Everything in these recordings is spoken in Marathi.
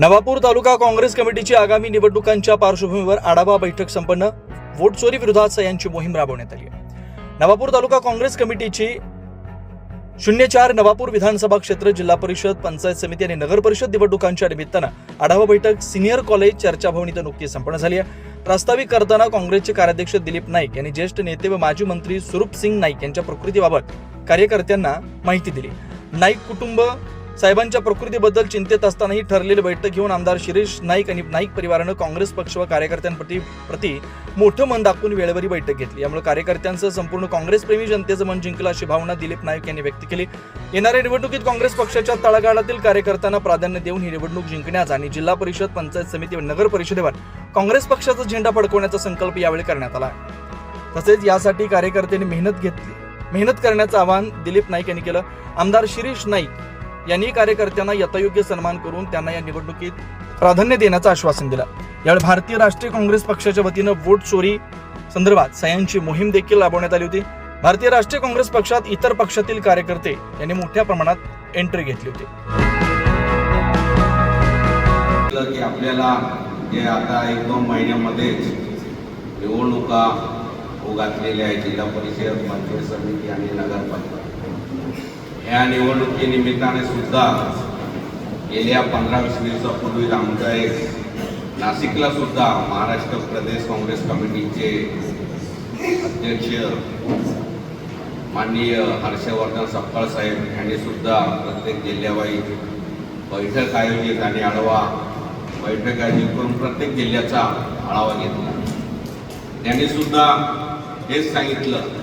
नवापूर तालुका काँग्रेस कमिटीची आगामी निवडणुकांच्या पार्श्वभूमीवर आढावा बैठक संपन्न. वोट चोरी विरोधात सह्यांची मोहीम राबवण्यात आली नवापूर तालुका काँग्रेस कमिटीची शून्य चार नवापूर विधानसभा क्षेत्र जिल्हा परिषद पंचायत समिती आणि नगर परिषद निवडणुकांच्या निमित्तानं आढावा बैठक सिनियर कॉलेज चर्चाभवन इथं नुकतीच संपन्न झाली आहे. प्रास्ताविक करताना काँग्रेसचे कार्याध्यक्ष दिलीप नाईक यांनी ज्येष्ठ नेते व माजी मंत्री स्वरूप सिंग नाईक यांच्या प्रकृतीबाबत कार्यकर्त्यांना माहिती दिली. नाईक कुटुंब साहेबांच्या प्रकृतीबद्दल चिंतेत असतानाही ठरलेली बैठक घेऊन आमदार शिरीष नाईक आणि नाईक परिवारानं काँग्रेस पक्ष व कार्यकर्त्यांप्रती प्रति मोठं मन दाखवून वेळेवरी बैठक घेतली. यामुळे कार्यकर्त्यांसह संपूर्ण काँग्रेसप्रेमी जनतेचं मन जिंकलं अशी भावना दिलीप नाईक यांनी व्यक्त केली. येणाऱ्या निवडणुकीत काँग्रेस पक्षाच्या तळागाळातील कार्यकर्त्यांना प्राधान्य देऊन ही निवडणूक जिंकण्याचा आणि जिल्हा परिषद पंचायत समिती व नगर परिषदेवर काँग्रेस पक्षाचा झेंडा फडकवण्याचा संकल्प यावेळी करण्यात आला. तसेच यासाठी कार्यकर्त्यांनी मेहनत घेतली. मेहनत करण्याचं आवाहन दिलीप नाईक यांनी केलं. आमदार शिरीष नाईक यांनी कार्यकर्त्यांना यथायोग्य सन्मान करून त्यांना या निवडणुकीत प्राधान्य देण्याचं आश्वासन दिलं. यावेळी भारतीय राष्ट्रीय काँग्रेस पक्षाच्या वतीनं वोट चोरी संदर्भात सह्यांची मोहीम देखील राबवण्यात आली होती. भारतीय राष्ट्रीय काँग्रेस पक्षात इतर पक्षातील कार्यकर्ते यांनी मोठ्या प्रमाणात एंट्री घेतली होती. की आपल्याला जे आता एक दोन महिन्यामध्येच निवडणुका होऊ घातलेल्या आहेत. जिल्हा परिषद पंचायत समिती आणि नगरपालिका. ह्या निवडणुकीनिमित्ताने सुद्धा गेल्या पंधरा वीस दिवसापूर्वी आमचा एक नाशिकला सुद्धा महाराष्ट्र प्रदेश काँग्रेस कमिटीचे अध्यक्ष माननीय हर्षवर्धन सपकाळ साहेब यांनी सुद्धा प्रत्येक जिल्ह्यावाई बैठक आयोजित आणि आढावा बैठक आयोजित करून प्रत्येक जिल्ह्याचा आढावा घेतला. त्यांनी सुद्धा हेच सांगितलं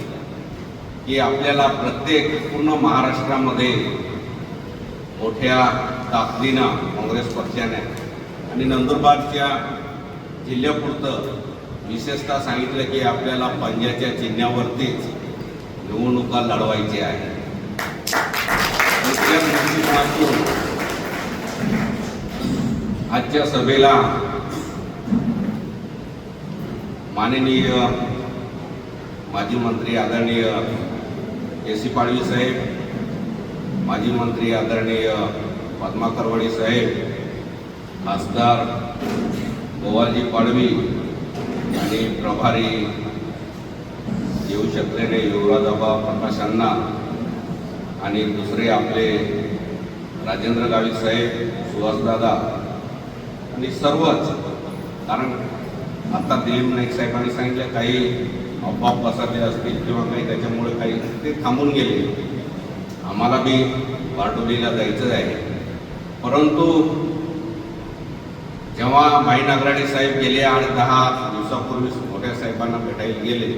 की आपल्याला प्रत्येक पूर्ण महाराष्ट्रामध्ये मोठ्या ताकदीनं काँग्रेस पक्षाने आणि नंदुरबारच्या जिल्ह्यापुरतं विशेषतः सांगितलं की आपल्याला पंजाच्या चिन्हावरतीच निवडणुका लढवायची आहे. त्या दृष्टिकोनातून आजच्या सभेला माननीय माजी मंत्री आदरणीय ए सी पाडवी साहेब माजी मंत्री आदरणीय पद्मा करवडे साहेब खासदार गोवालजी पाडवी आणि प्रभारी येऊ शकलेले युवराजाबा प्रकाशांना आणि दुसरे आपले राजेंद्र गावित साहेब सुहासदादा आणि सर्वच. कारण आता दिलीप नाईक साहेबांनी सांगितलं काही अफवा पसरले असतील किंवा काही त्याच्यामुळे काही ते थांबून गेले. आम्हाला बी बारडोलीला जायचं आहे. परंतु जेव्हा माई नागराडे साहेब गेले आणि दहा दिवसापूर्वी मोठ्या साहेबांना भेटायला गेले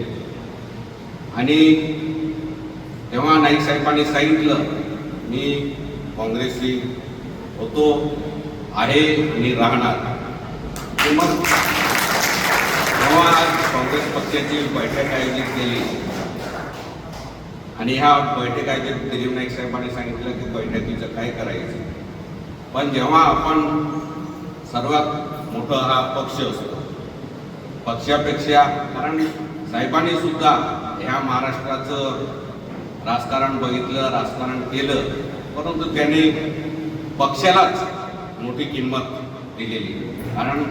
आणि तेव्हा नाईक साहेबांनी सांगितलं मी काँग्रेसशी होतो आहे आणि राहणार. मग मग तेव्हा काँग्रेस पक्षाची बैठक आयोजित केली. आणि ह्या बैठक आयोजित दिलीप नाईक साहेबांनी सांगितलं की बैठकीचं काय करायचं. पण जेव्हा आपण सर्वात मोठा हा पक्ष असतो पक्षापेक्षा कारण साहेबांनी सुद्धा ह्या महाराष्ट्राचं राजकारण बघितलं राजकारण केलं परंतु त्यांनी पक्षालाच मोठी किंमत दिलेली. कारण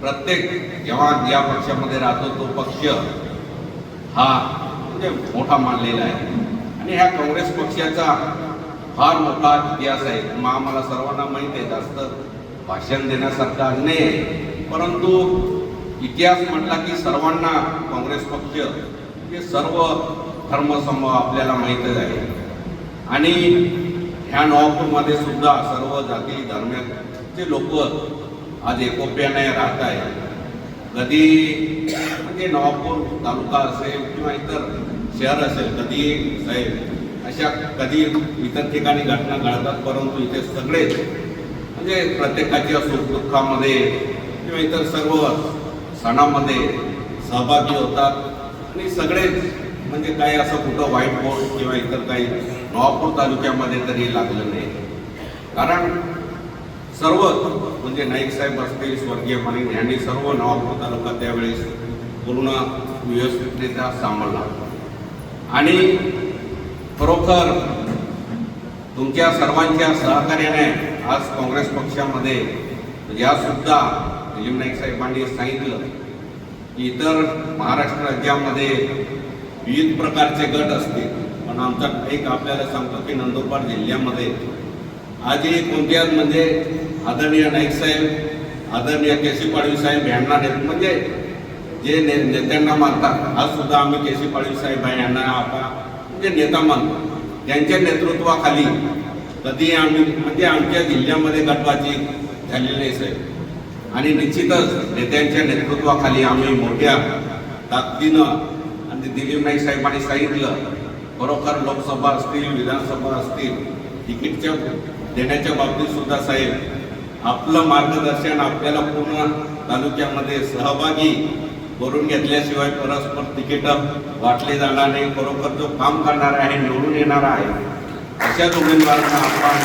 प्रत्येक जेव्हा ज्या पक्षामध्ये राहतो तो पक्ष हा म्हणजे मोठा मानलेला आहे. आणि ह्या काँग्रेस पक्षाचा फार मोठा इतिहास आहे. मग आम्हाला सर्वांना माहीत आहे जास्त भाषण देण्यासारखा नाही आहे. परंतु इतिहास म्हटला की सर्वांना काँग्रेस पक्ष हे सर्व धर्मसमूह आपल्याला माहीतच आहे. आणि ह्या नॉकमध्ये सुद्धा सर्व जाती धर्माचे लोक आज एकोप्याने राहत आहे कधी म्हणजे नवापूर तालुका असेल किंवा इतर शहर असेल कधी साहेब अशा कधी इतर ठिकाणी घटना घडतात परंतु इथे सगळेच म्हणजे प्रत्येकाच्या सुखदुःखामध्ये किंवा इतर सर्व सणामध्ये सहभागी होतात. आणि सगळेच म्हणजे काही असं कुठं वाईट बोर्ड किंवा इतर काही नवापूर तालुक्यामध्ये तरी लागलं नाही. कारण सर्व म्हणजे नाईक साहेब असतील स्वर्गीय मानिक यांनी सर्व नवापूर तालुका त्यावेळेस पूर्ण व्यवस्थितरित्या सांभाळला. आणि खरोखर तुमच्या सर्वांच्या सहकार्याने आज काँग्रेस पक्षामध्ये या सुद्धा दिलीप नाईक साहेबांनी सांगितलं की इतर महाराष्ट्र राज्यामध्ये विविध प्रकारचे गट असतील पण आमचा एक आपल्याला सांगतो की नंदुरबार जिल्ह्यामध्ये आजही कोणत्याच म्हणजे आदरणीय नाईक साहेब आदरणीय केसी पाडवी साहेब यांना म्हणजे जे ने नेत्यांना मानतात आज सुद्धा आम्ही केसी पाडवी साहेब यांना आपला म्हणजे नेता मानतो त्यांच्या नेतृत्वाखाली कधी आम्ही म्हणजे आमच्या जिल्ह्यामध्ये गटवाची झालेली नाही साहेब. आणि निश्चितच नेत्यांच्या नेतृत्वाखाली आम्ही मोठ्या ताकदीनं आणि दिलीप नाईक साहेबांनी सांगितलं खरोखर लोकसभा असतील विधानसभा असतील तिकीटच्या देण्याच्या बाबतीत सुद्धा साहेब आपलं मार्गदर्शन आपल्याला पूर्ण तालुक्यामध्ये सहभागी करून घेतल्याशिवाय परस्पर तिकीट वाटले जाणार नाही. खरोखर जो काम करणार आहे निवडून येणार आहे अशाच उमेदवारांना आपण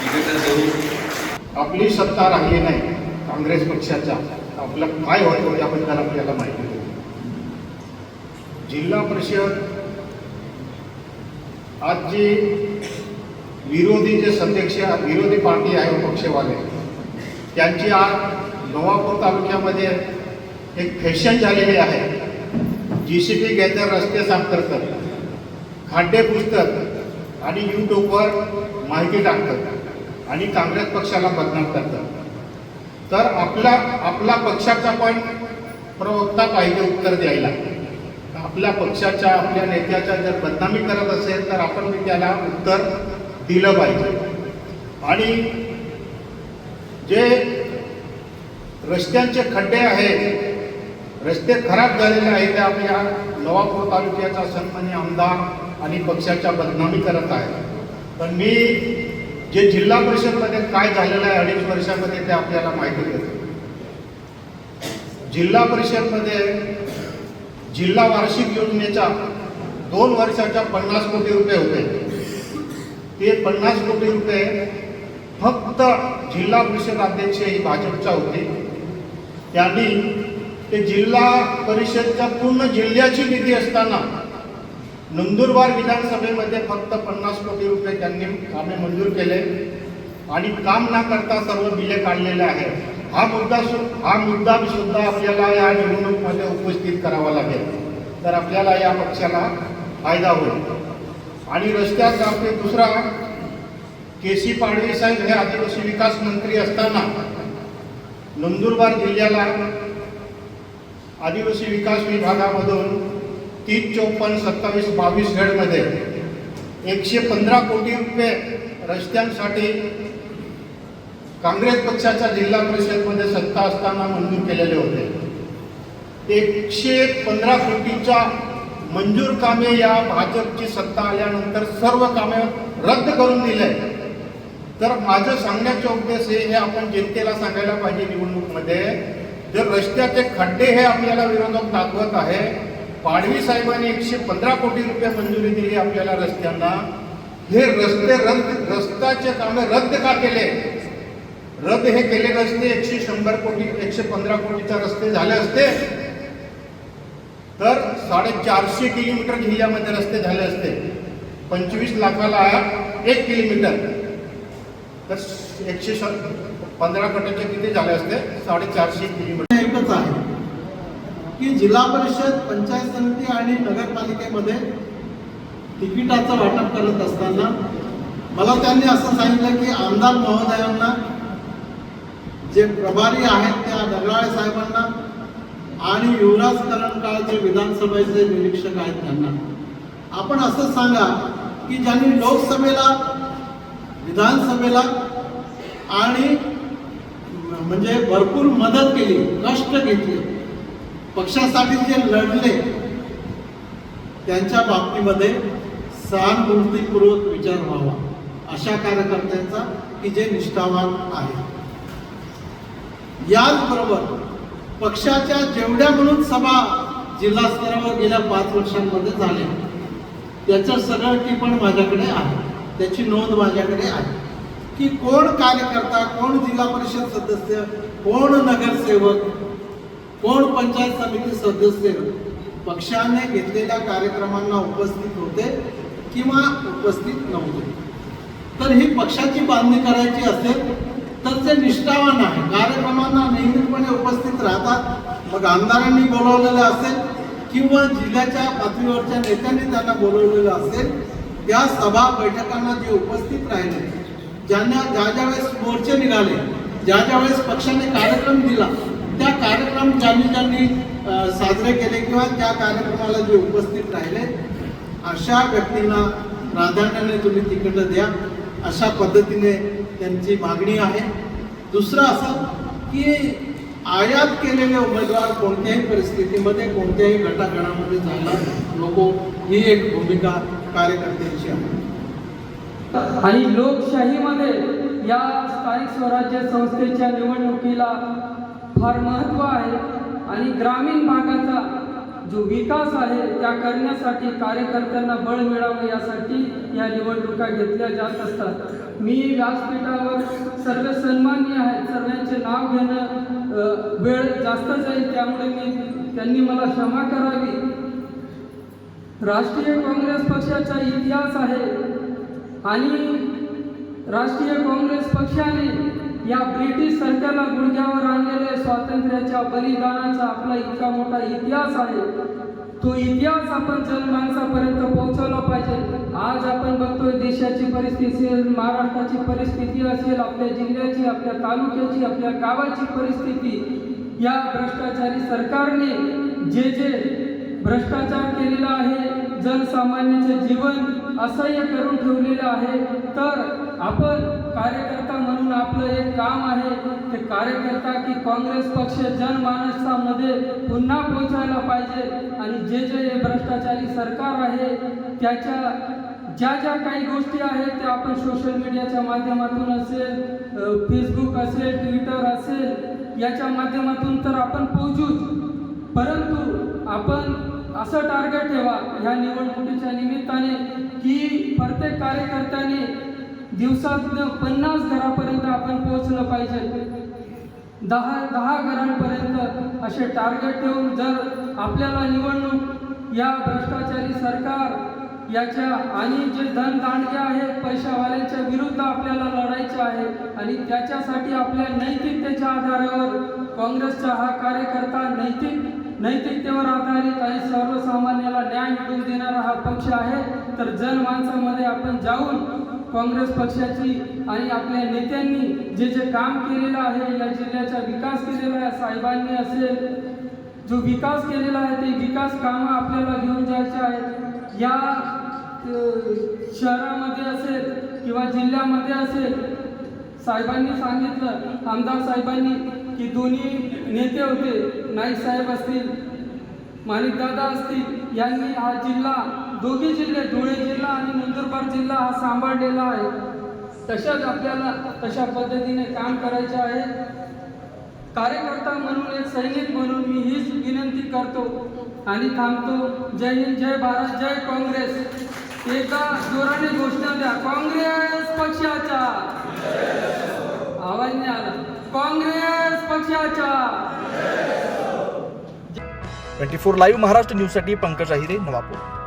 तिकीट देऊ आपली सत्ता राहिली नाही काँग्रेस पक्षाच्या. आपलं काय होतं याबद्दल आपल्याला माहिती जिल्हा परिषद आज जी विरोधी जे सदस्य विरोधी पार्टी आहे पक्षवाले त्यांची आज नवापूर तालुक्यामध्ये एक फॅशन झालेली आहे. जी सी पी घेतात रस्ते साफ करतात खाड्डे पुसतात आणि यूट्यूबवर माहिती टाकतात आणि काँग्रेस पक्षाला बदनाम करतात. तर आपला आपला पक्षाचा पण प्रवक्ता पाहिजे उत्तर द्यायला. आपल्या पक्षाच्या आपल्या नेत्याच्या जर बदनामी करत असेल तर आपण त्याला उत्तर दिलं पाहिजे. आणि जे रस्त्यांचे खड्डे आहेत रस्ते खराब झालेले आहेत ते आपल्या नवापूर तालुक्याचा सन्मान्य आमदार आणि पक्षाच्या बदनामी करत आहे. पण मी जे जिल्हा परिषदमध्ये काय झालेलं आहे अडीच वर्षामध्ये ते आपल्याला माहिती देतो. जिल्हा परिषदमध्ये जिल्हा वार्षिक योजनेच्या दोन वर्षाच्या पन्नास कोटी रुपये होते. ते पन्नास कोटी रुपये फक्त जिल्हा परिषद अध्यक्ष ही भाजपच्या होते. त्यांनी ते जिल्हा परिषदच्या पूर्ण जिल्ह्याची निधी असताना नंदुरबार विधानसभेमध्ये फक्त पन्नास कोटी रुपये त्यांनी कामे मंजूर केले आणि काम न करता सर्व बिले काढलेले आहेत. हा मुद्दा सु हा मुद्दा सुद्धा आपल्याला या निवडणुकीमध्ये उपस्थित करावा लागेल. तर आपल्याला या पक्षाला फायदा होईल. आणि रस्त्यात आपले दुसरा के सी पाडवी साहेब हे आदिवासी विकास मंत्री असताना नंदुरबार जिल्ह्याला आदिवासी विकास विभागामधून तीन चौपन्न सत्तावीस बावीस गडमध्ये एकशे पंधरा कोटी रुपये रस्त्यांसाठी काँग्रेस पक्षाच्या जिल्हा परिषदमध्ये सत्ता असताना मंजूर केलेले होते. एकशे पंधरा कोटीच्या मंजूर कामे या भाजपची सत्ता आल्यानंतर सर्व कामे रद्द करून दिले. तर माझं सांगण्याचे उद्देश हे आपण जनतेला सांगायला पाहिजे निवडणूकमध्ये. जर रस्त्याचे खड्डे हे आपल्याला विरोधक दाखवत आहे पाडवी साहेबांनी एकशे पंधरा कोटी रुपये मंजुरी दिली आपल्याला रस्त्यांना. हे रस्ते रद्द रस्त्याचे कामे रद्द का केले? रद्द हे केले रस्ते एकशे शंभर कोटी एकशे पंधरा कोटीचे रस्ते झाले असते. तर साडेचारशे किलोमीटर जिल्ह्यामध्ये रस्ते झाले असते. पंचवीस लाखाला एक किलोमीटर. तर एकशे पंधरा कोटीचे किती झाले असते? साडेचारशे किलोमीटर. एकच आहे. की जिल्हा परिषद पंचायत समिती आणि नगरपालिकेमध्ये तिकिटाचं वाटप करत असताना मला त्यांनी असं सांगितलं की आमदार महोदयांना जे प्रभारी आहेत त्या दगडाळे साहेबांना आणि युवराज करणकाळ जे विधानसभेचे निरीक्षक आहेत त्यांना. आपण असं सांगा की ज्यांनी लोकसभेला विधानसभेला आणि म्हणजे भरपूर मदत केली कष्ट घेतले पक्षासाठी जे लढले त्यांच्या बाबतीमध्ये सहानुभूतीपूर्वक विचार व्हावा अशा कार्यकर्त्यांचा की जे निष्ठावान आहे याचबरोबर पक्षाच्या जेवढ्या म्हणून सभा जिल्हा स्तरावर गेल्या पाच वर्षांमध्ये झाल्या त्याचं सगळं टिपण माझ्याकडे आहे. त्याची नोंद माझ्याकडे आहे. की कोण कार्यकर्ता कोण जिल्हा परिषद सदस्य कोण नगरसेवक कोण पंचायत समिती सदस्य पक्षाने घेतलेल्या कार्यक्रमांना उपस्थित होते किंवा उपस्थित नव्हते. तर ही पक्षाची बांधणी करायची असेल तर ते निष्ठावान आहे. कार्यक्रमांना नियमितपणे उपस्थित राहतात. मग आमदारांनी बोलवलेलं असेल किंवा जिल्ह्याच्या पातळीवरच्या नेत्यांनी त्यांना बोलवलेलं असेल त्या सभा बैठकांना जे उपस्थित राहिले ज्यांना ज्या ज्या वेळेस मोर्चे निघाले ज्या ज्या वेळेस पक्षाने कार्यक्रम दिला त्या कार्यक्रम ज्यांनी ज्यांनी साजरे केले किंवा त्या कार्यक्रमाला जे उपस्थित राहिले अशा व्यक्तींना प्राधान्याने तुम्ही तिकडं द्या. अशा पद्धतीने त्यांची मागणी आहे. दुसरं असं की आयात केलेले उमेदवार कोणत्याही परिस्थितीमध्ये कोणत्याही गटागटामध्ये जायला नको. ही एक भूमिका कार्यकर्त्यांची आहे. आणि लोकशाहीमध्ये या स्थानिक स्वराज्य संस्थेच्या निवडणुकीला फार महत्त्व आहे आणि ग्रामीण भागाचा जो विकास आहे त्या करण्यासाठी कार्यकर्त्यांना बळ मिळावं यासाठी या निवडणुका घेतल्या जात असतात. मी व्यासपीठावर सर्व सन्मान्य आहेत सर्वांचे नाव घेणं वेळ जास्त जाईल त्यामुळे मी त्यांनी मला क्षमा करावी. राष्ट्रीय काँग्रेस पक्षाचा इतिहास आहे आणि राष्ट्रीय काँग्रेस पक्षाने या ब्रिटिश सरकारला गुडघ्यावर आणलेले स्वातंत्र्याच्या बलिदानाचा आपला इतका मोठा इतिहास आहे. तो इतिहास आपण जनमानसापर्यंत पोहोचवला पाहिजे. आज आपण बघतोय देशाची परिस्थिती असेल महाराष्ट्राची परिस्थिती असेल आपल्या जिल्ह्याची आपल्या तालुक्याची आपल्या गावाची परिस्थिती. या भ्रष्टाचारी सरकारने जे जे भ्रष्टाचार केलेला आहे जनसामान्याचे जीवन असह्य करून ठेवलेलं आहे तर आपण कार्यकर्ता म्हणून आपलं एक काम आहे ते कार्यकर्ता की काँग्रेस पक्ष जनमानसामध्ये पुन्हा पोहोचायला पाहिजे. आणि जे जे हे भ्रष्टाचारी सरकार आहे त्याच्या ज्या ज्या काही गोष्टी आहेत त्या आपण सोशल मीडियाच्या माध्यमातून असेल फेसबुक असेल ट्विटर असेल याच्या माध्यमातून तर आपण पोहोचूच. परंतु आपण असं टार्गेट ठेवा ह्या निवडणुकीच्या निमित्ताने की प्रत्येक कार्यकर्त्याने दिवसात पन्नास घरापर्यंत आपण पोहोचलं पाहिजे. दहा दहा घरांपर्यंत असे टार्गेट ठेवून जर आपल्याला निवडणूक या भ्रष्टाचारी सरकार याच्या आणि जे धनदांडगे आहेत पैशावाल्यांच्या विरुद्ध आपल्याला लढायचे आहे आणि त्याच्यासाठी आपल्या नैतिकतेच्या आधारावर काँग्रेसचा हा कार्यकर्ता नैतिक नैतिकतेवर आधारित आणि सर्वसामान्याला न्याय मिळवून देणारा हा पक्ष आहे. तर जनमानसामध्ये आपण जाऊन काँग्रेस पक्षाची आणि आपल्या नेत्यांनी जे जे काम केलेलं आहे या जिल्ह्याचा विकास केलेला आहे साहेबांनी असेल जो विकास केलेला आहे ते विकास कामं आपल्याला घेऊन जायचे आहेत. या शहरामध्ये असेल किंवा जिल्ह्यामध्ये असेल साहेबांनी सांगितलं आमदार साहेबांनी की दोन्ही नेते होते नाईक साहेब असतील माणिकदादा असतील यांनी हा जिल्हा दोघे जिल्हे धुळे जिल्हा आणि नंदुरबार जिल्हा हा सांभाळलेला आहे. तशाच आपल्याला तशा पद्धतीने काम करायचे आहे. कार्यकर्ता म्हणून एक सैनिक म्हणून मी हीच विनंती करतो आणि थांबतो. जय हिंद जय भारत जय काँग्रेस. एका जोराने घोषणा द्या. काँग्रेस पक्षाचा आवाज नाही आला. काँग्रेस पक्षाचा ट्वेंटी फोर लाईव्ह महाराष्ट्र न्यूजसाठी पंकज अहिरे नवापूर.